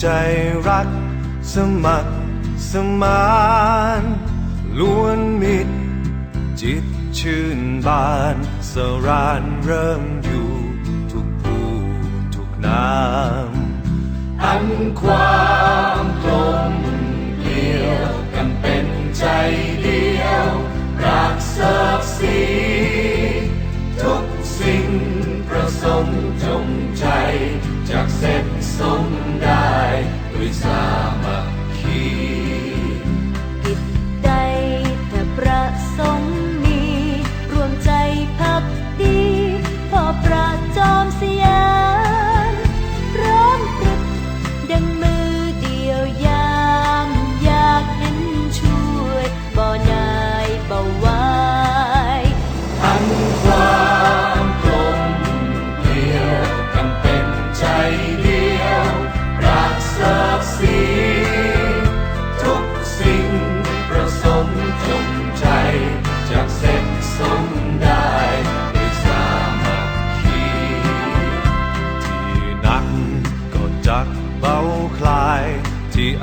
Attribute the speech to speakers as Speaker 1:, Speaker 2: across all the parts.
Speaker 1: ใจรัก สมัครสมานล้วนมิตร จิตชื่นบานสรานเริ่มอยู่ทุกผู้ทุกนาม
Speaker 2: อันความกลมเกลียวกันเป็นใจเดียว รักเสิ
Speaker 3: บ
Speaker 2: สีทุกสิ่งประสงค์จงใจจากเสร็จสม
Speaker 1: está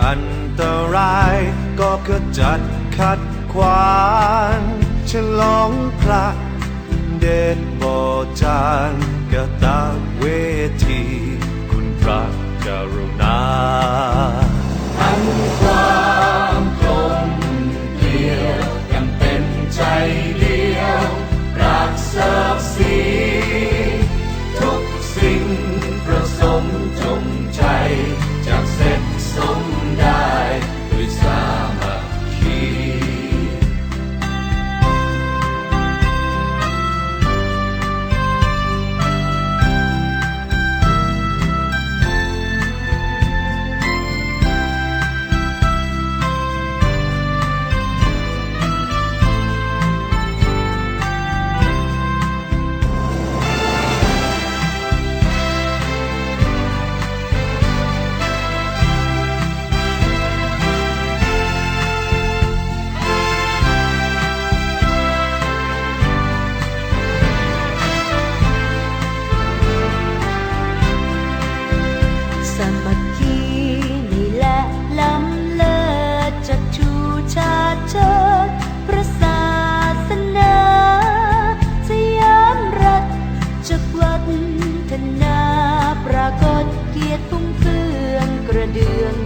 Speaker 1: อันตราย ก็ขจัดขัดขวางฉลองพระเดชบจา
Speaker 2: นก
Speaker 3: ต rendir en